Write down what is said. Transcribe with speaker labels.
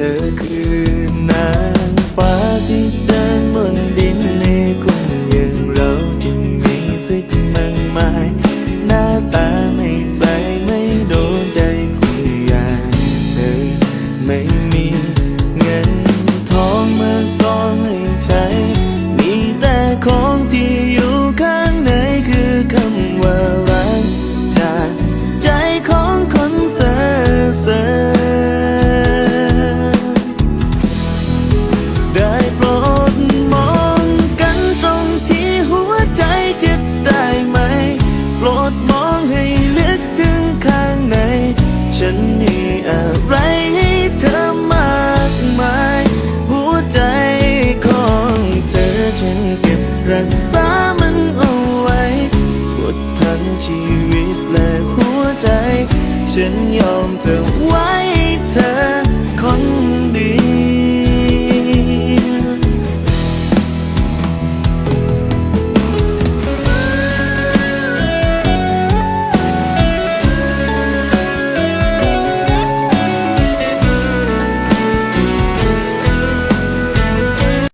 Speaker 1: อคือนางฟ้าที่เดินบนดินในคนอย่างเราจึงมีสิทธิ์มากมาย หน้าตาไม่ใสไม่โดนใจคนอย่างเธอไม่มีเงิน องให้ลึกถึงข้างใน ฉันมีอะไรให้เธอมากมาย หัวใจของเธอฉันเก็บรักษามันเอาไว้หมดทั้งชีวิตและหัวใจ ฉันยอมเธอไว้